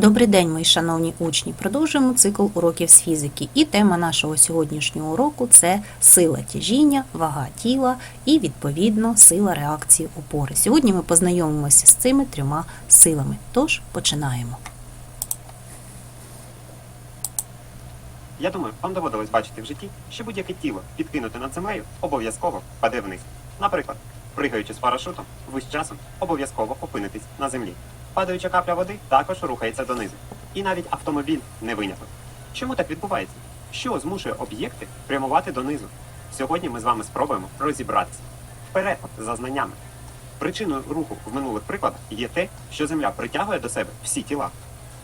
Добрий день, мої шановні учні. Продовжуємо цикл уроків з фізики. І тема нашого сьогоднішнього уроку це сила тяжіння, вага тіла і, відповідно, сила реакції опори. Сьогодні ми познайомимося з цими трьома силами. Тож починаємо. Я думаю, вам доводилось бачити в житті, що будь-яке тіло, підкинуте над землею, обов'язково паде вниз. Наприклад, пригаючи з парашутом, ви з часом обов'язково опинитесь на землі. Падаюча капля води також рухається донизу. І навіть автомобіль не виняток. Чому так відбувається? Що змушує об'єкти прямувати донизу? Сьогодні ми з вами спробуємо розібратися. Вперед за знаннями. Причиною руху в минулих прикладах є те, що Земля притягує до себе всі тіла.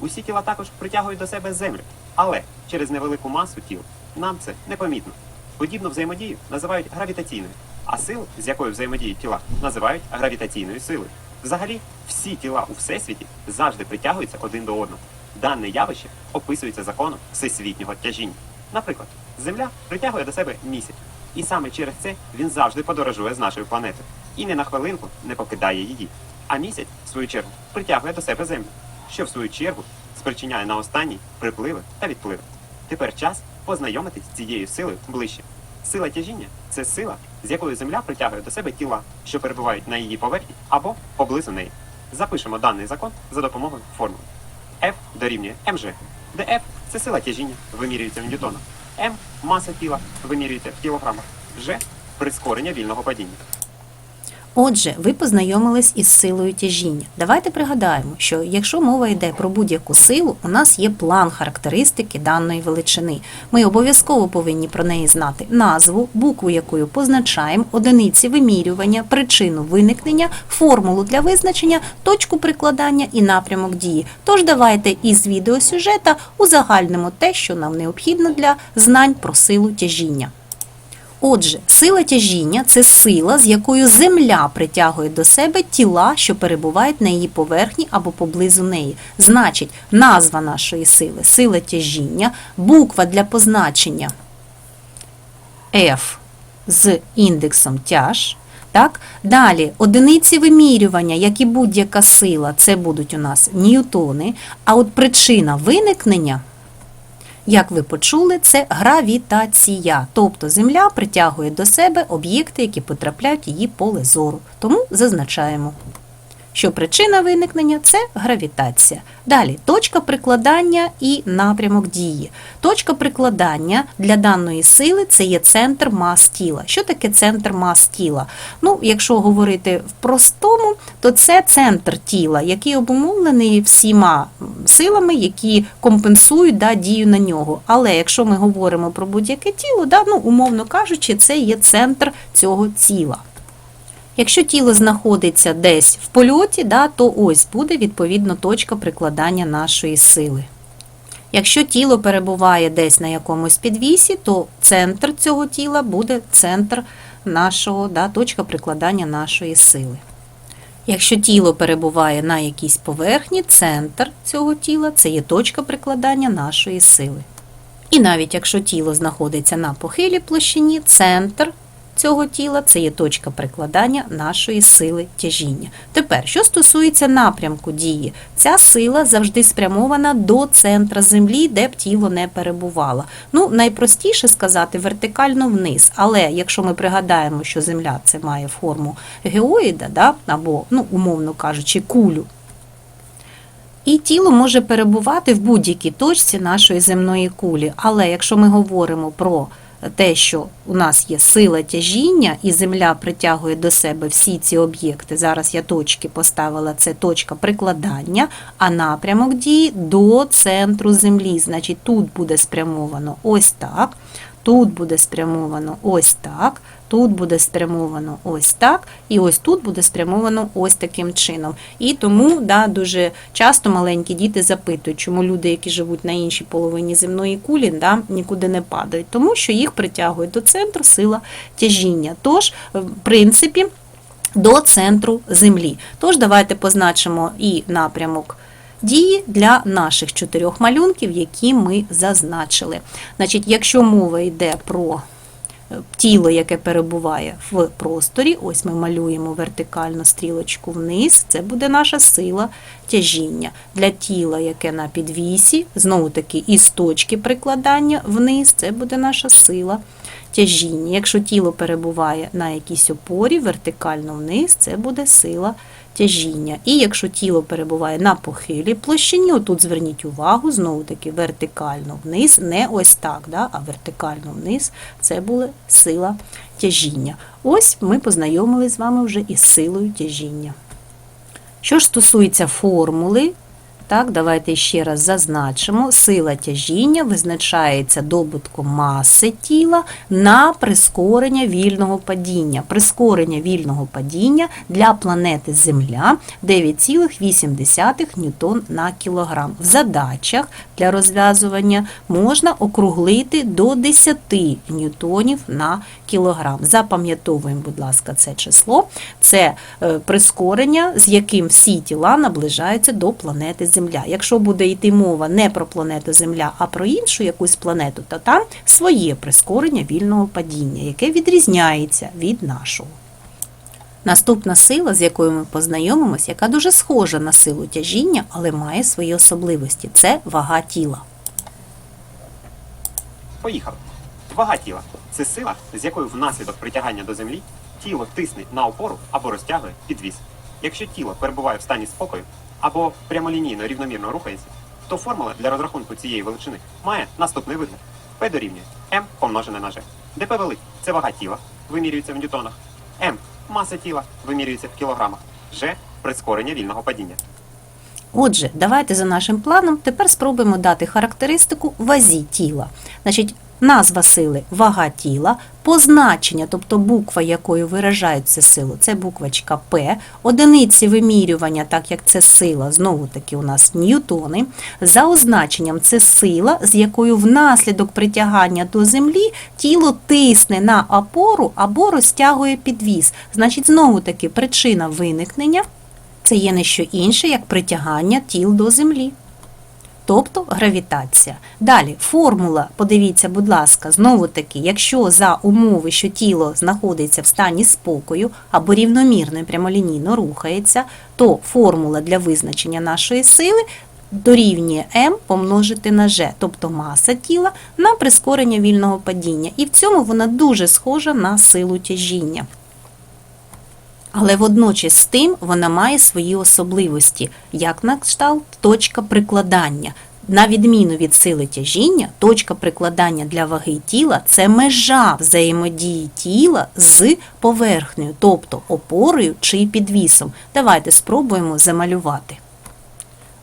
Усі тіла також притягують до себе землю, але через невелику масу тіл нам це непомітно. Подібну взаємодію називають гравітаційною, а силу, з якою взаємодіють тіла, називають гравітаційною силою. Взагалі, всі тіла у всесвіті завжди притягуються один до одного. Дане явище описується законом всесвітнього тяжіння. Наприклад, Земля притягує до себе місяць, і саме через це він завжди подорожує з нашою планетою і ні на хвилинку не покидає її. А місяць, в свою чергу, притягує до себе землю, що в свою чергу спричиняє на останній припливи та відпливи. Тепер час познайомитись з цією силою ближче. Сила тяжіння це сила, з якою Земля притягує до себе тіла, що перебувають на її поверхні або поблизу неї. Запишемо даний закон за допомогою формули. F дорівнює mg, де F – це сила тяжіння, вимірюється в ньютонах. М – маса тіла, вимірюється в кілограмах. G – прискорення вільного падіння. Отже, ви познайомились із силою тяжіння. Давайте пригадаємо, що якщо мова йде про будь-яку силу, у нас є план характеристики даної величини. Ми обов'язково повинні про неї знати назву, букву якою позначаємо, одиниці вимірювання, причину виникнення, формулу для визначення, точку прикладання і напрямок дії. Тож давайте із відеосюжета узагальнимо те, що нам необхідно для знань про силу тяжіння. Отже, сила тяжіння це сила, з якою Земля притягує до себе тіла, що перебувають на її поверхні або поблизу неї. Значить, назва нашої сили сила тяжіння, буква для позначення F з індексом тяж. Так? Далі одиниці вимірювання, як і будь-яка сила, це будуть у нас ньютони. А от причина виникнення як ви почули, це гравітація, тобто Земля притягує до себе об'єкти, які потрапляють в її поле зору. Тому зазначаємо, що причина виникнення це гравітація. Далі точка прикладання і напрямок дії. Точка прикладання для даної сили це є центр мас тіла. Що таке центр мас тіла? Ну, якщо говорити в простому, то це центр тіла, який обумовлений всіма силами, які компенсують да, дію на нього. Але якщо ми говоримо про будь-яке тіло, да, ну, умовно кажучи, це є центр цього тіла. Якщо тіло знаходиться десь в польоті, да, то ось буде відповідно точка прикладання нашої сили. Якщо тіло перебуває десь на якомусь підвісі, то центр цього тіла буде центр нашого, да, точка прикладання нашої сили. Якщо тіло перебуває на якійсь поверхні, центр цього тіла це є точка прикладання нашої сили. І навіть якщо тіло знаходиться на похилій площині, центр цього тіла це є точка прикладання нашої сили тяжіння. Тепер, що стосується напрямку дії, ця сила завжди спрямована до центра землі, де б тіло не перебувало. Ну, найпростіше сказати вертикально вниз, але якщо ми пригадаємо, що земля це має форму геоїда, да, або, ну, умовно кажучи, кулю. І тіло може перебувати в будь-якій точці нашої земної кулі. Але якщо ми говоримо про те, що у нас є сила тяжіння, і Земля притягує до себе всі ці об'єкти. Зараз я точки поставила, це точка прикладання, а напрямок дії до центру Землі. Значить, тут буде спрямовано ось так, тут буде спрямовано ось так. Тут буде спрямовано ось так, і ось тут буде спрямовано ось таким чином. І тому да, дуже часто маленькі діти запитують, чому люди, які живуть на іншій половині земної кулі, да, нікуди не падають, тому що їх притягує до центру сила тяжіння. Тож, в принципі, до центру землі. Тож, давайте позначимо і напрямок. Дії для наших чотирьох малюнків, які ми зазначили. Значить, якщо мова йде про е, тіло, яке перебуває в просторі, ось ми малюємо вертикальну стрілочку вниз, це буде наша сила тяжіння. Для тіла, яке на підвісі, знову таки із точки прикладання вниз, це буде наша сила тяжіння. Якщо тіло перебуває на якійсь опорі, вертикально вниз, це буде сила. І якщо тіло перебуває на похилій площині, отут зверніть увагу, знову таки вертикально вниз, не ось так, да, а вертикально вниз, це була сила тяжіння. Ось ми познайомилися з вами вже із силою тяжіння. Що ж стосується формули, так, давайте ще раз зазначимо. Сила тяжіння визначається добутком маси тіла на прискорення вільного падіння. Прискорення вільного падіння для планети Земля 9,8 ньютон на кілограм. В задачах для розв'язування можна округлити до 10 ньютонів на кілограм. Запам'ятовуємо, будь ласка, це число. Це е, прискорення, з яким всі тіла наближаються до планети Земля. Якщо буде йти мова не про планету Земля, а про іншу якусь планету, то там своє прискорення вільного падіння, яке відрізняється від нашого. Наступна сила, з якою ми познайомимось, яка дуже схожа на силу тяжіння, але має свої особливості це вага тіла. Поїхали. Вага тіла це сила, з якою внаслідок притягання до землі тіло тисне на опору або розтягує підвіз. Якщо тіло перебуває в стані спокою або прямолінійно рівномірно рухається, то формула для розрахунку цієї величини має наступний вигляд. P дорівнює m помножене на g. де P велик це вага тіла, вимірюється в ньютонах. m маса тіла вимірюється в кілограмах. G прискорення вільного падіння. Отже, давайте за нашим планом тепер спробуємо дати характеристику вазі тіла. Значить, назва сили вага тіла, позначення, тобто буква, якою виражають цю силу, це буквочка П, одиниці вимірювання, так як це сила, знову таки у нас ньютони. За означенням це сила, з якою внаслідок притягання до землі тіло тисне на опору або розтягує підвіз. Значить, знову таки причина виникнення це є не що інше, як притягання тіл до землі. Тобто гравітація. Далі формула, подивіться, будь ласка, знову таки, якщо за умови, що тіло знаходиться в стані спокою або рівномірно і прямолінійно рухається, то формула для визначення нашої сили дорівнює m помножити на g, тобто маса тіла на прискорення вільного падіння. І в цьому вона дуже схожа на силу тяжіння. Але водночас з тим вона має свої особливості, як на кшталт точка прикладання. На відміну від сили тяжіння, точка прикладання для ваги тіла це межа взаємодії тіла з поверхнею, тобто опорою чи підвісом. Давайте спробуємо замалювати.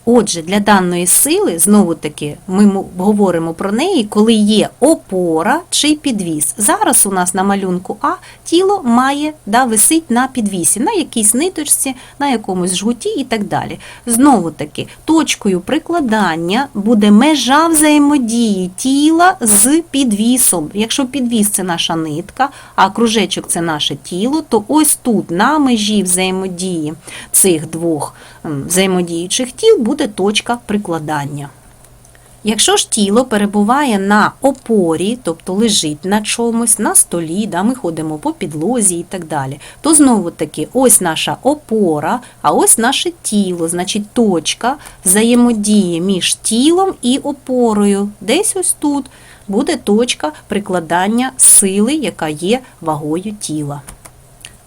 Отже, для даної сили, знову таки, ми говоримо про неї, коли є опора чи підвіс. Зараз у нас на малюнку А тіло має да, висить на підвісі, на якійсь ниточці, на якомусь жгуті і так далі. Знову таки, точкою прикладання буде межа взаємодії тіла з підвісом. Якщо підвіс це наша нитка, а кружечок це наше тіло, то ось тут на межі взаємодії цих двох взаємодіючих тіл буде точка прикладання. Якщо ж тіло перебуває на опорі, тобто лежить на чомусь, на столі, да, ми ходимо по підлозі і так далі, то знову таки ось наша опора, а ось наше тіло, значить точка взаємодії між тілом і опорою. Десь ось тут буде точка прикладання сили, яка є вагою тіла.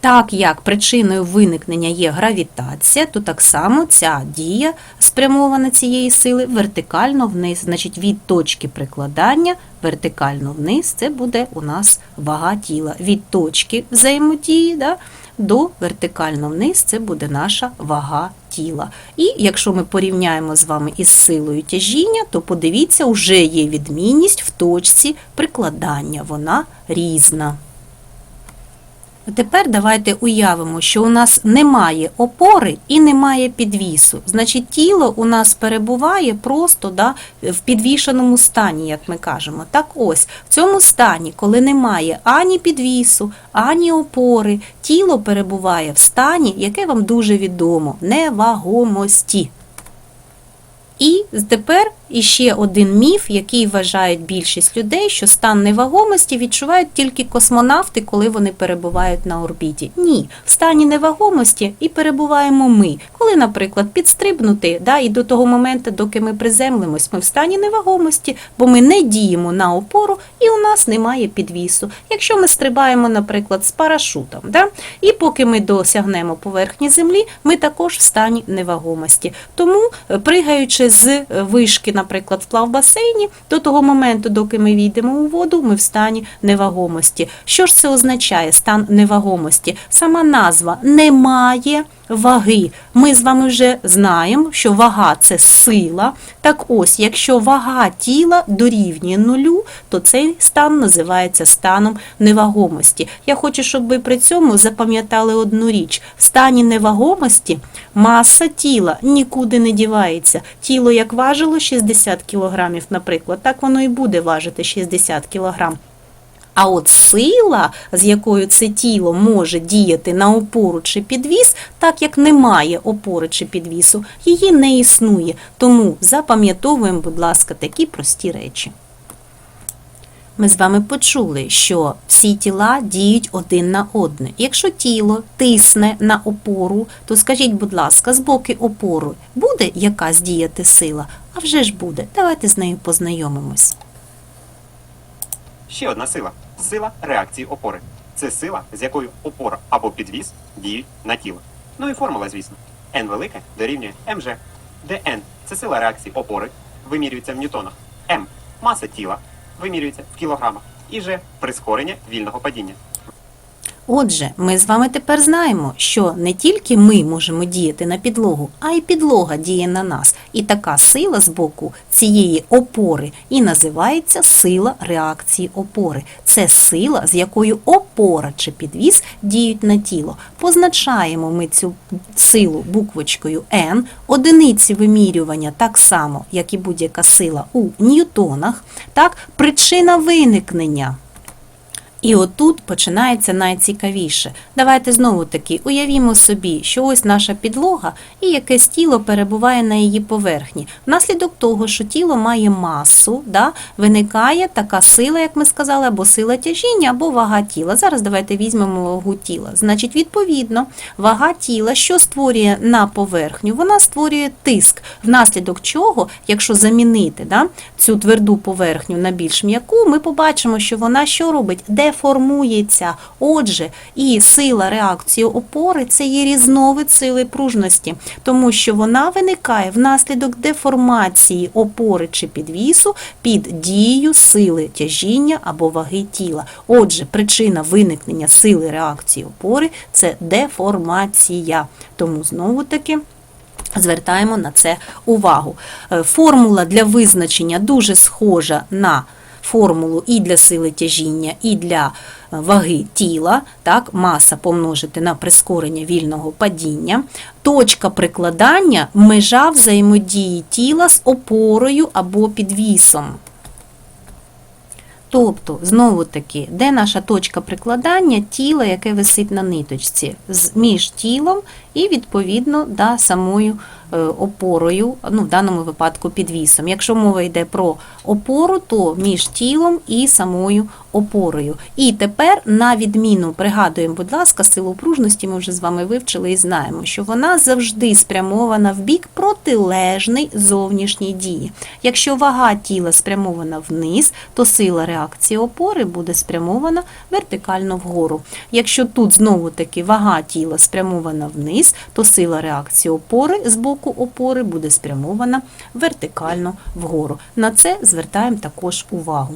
Так як причиною виникнення є гравітація, то так само ця дія спрямована цієї сили вертикально вниз. Значить, від точки прикладання вертикально вниз це буде у нас вага тіла. Від точки взаємодії да, до вертикально вниз це буде наша вага тіла. І якщо ми порівняємо з вами із силою тяжіння, то подивіться, вже є відмінність в точці прикладання. Вона різна. Тепер давайте уявимо, що у нас немає опори і немає підвісу. Значить, тіло у нас перебуває просто да, в підвішеному стані, як ми кажемо. Так ось, в цьому стані, коли немає ані підвісу, ані опори, тіло перебуває в стані, яке вам дуже відомо, невагомості. І тепер І ще один міф, який вважають більшість людей, що стан невагомості відчувають тільки космонавти, коли вони перебувають на орбіті. Ні, в стані невагомості і перебуваємо ми. Коли, наприклад, підстрибнути, да, і до того моменту, доки ми приземлимось, ми в стані невагомості, бо ми не діємо на опору і у нас немає підвісу. Якщо ми стрибаємо, наприклад, з парашутом, да, і поки ми досягнемо поверхні землі, ми також в стані невагомості. Тому, е, пригаючи з е, вишки, наприклад, в плавбасейні, до того моменту, доки ми війдемо у воду, ми в стані невагомості. Що ж це означає стан невагомості? Сама назва немає ваги. Ми з вами вже знаємо, що вага це сила. Так ось, якщо вага тіла дорівнює нулю, то цей стан називається станом невагомості. Я хочу, щоб ви при цьому запам'ятали одну річ: в стані невагомості маса тіла нікуди не дівається. Тіло як важило 60 кг, наприклад, так воно і буде важити 60 кг. А от сила, з якою це тіло може діяти на опору чи підвіс, так як немає опори чи підвісу, її не існує. Тому запам'ятовуємо, будь ласка, такі прості речі. Ми з вами почули, що всі тіла діють один на одне. Якщо тіло тисне на опору, то скажіть, будь ласка, з боки опори буде якась діяти сила? А вже ж буде. Давайте з нею познайомимось. Ще одна сила сила реакції опори. Це сила, з якою опора або підвіс діють на тіло. Ну і формула, звісно. N велике дорівнює МЖ, де N – це сила реакції опори, вимірюється в ньютонах. М маса тіла вимірюється в кілограмах. І G – прискорення вільного падіння. Отже, ми з вами тепер знаємо, що не тільки ми можемо діяти на підлогу, а й підлога діє на нас. І така сила з боку цієї опори і називається сила реакції опори. Це сила, з якою опора чи підвіс діють на тіло. Позначаємо ми цю силу буквочкою N, одиниці вимірювання так само, як і будь-яка сила у ньютонах. Так, причина виникнення. І отут починається найцікавіше. Давайте знову таки уявімо собі, що ось наша підлога і якесь тіло перебуває на її поверхні. Внаслідок того, що тіло має масу, да, виникає така сила, як ми сказали, або сила тяжіння, або вага тіла. Зараз давайте візьмемо вагу тіла. Значить, відповідно, вага тіла, що створює на поверхню, вона створює тиск, внаслідок чого, якщо замінити да, цю тверду поверхню на більш м'яку, ми побачимо, що вона що робить? Деформується. Отже, і сила реакції опори це є різновид сили пружності, тому що вона виникає внаслідок деформації опори чи підвісу під дією сили тяжіння або ваги тіла. Отже, причина виникнення сили реакції опори це деформація. Тому знову таки. Звертаємо на це увагу. Е, Формула для визначення дуже схожа на формулу і для сили тяжіння, і для е, ваги тіла, так, маса помножити на прискорення вільного падіння. Точка прикладання межа взаємодії тіла з опорою або підвісом. Тобто, знову таки, де наша точка прикладання тіла, яке висить на ниточці, між тілом і, відповідно, да, самою опорою, ну, в даному випадку підвісом. Якщо мова йде про опору, то між тілом і самою опорою. І тепер, на відміну, пригадуємо, будь ласка, силу пружності ми вже з вами вивчили і знаємо, що вона завжди спрямована в бік протилежний зовнішній дії. Якщо вага тіла спрямована вниз, то сила реакції опори буде спрямована вертикально вгору. Якщо тут знову таки вага тіла спрямована вниз, то сила реакції опори з боку опори буде спрямована вертикально вгору. На це звертаємо також увагу.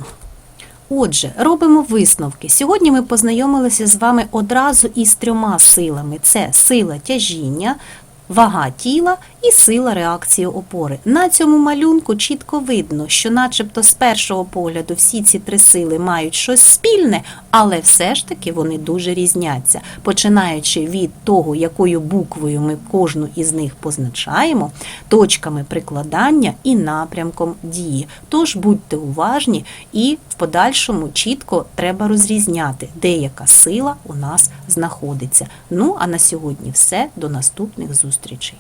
Отже, робимо висновки. Сьогодні ми познайомилися з вами одразу із трьома силами: це сила тяжіння, вага тіла і сила реакції опори. На цьому малюнку чітко видно, що, начебто, з першого погляду всі ці три сили мають щось спільне, але все ж таки вони дуже різняться. Починаючи від того, якою буквою ми кожну із них позначаємо, точками прикладання і напрямком дії. Тож будьте уважні і в подальшому чітко треба розрізняти, де яка сила у нас знаходиться. Ну а на сьогодні все. До наступних зустрічей.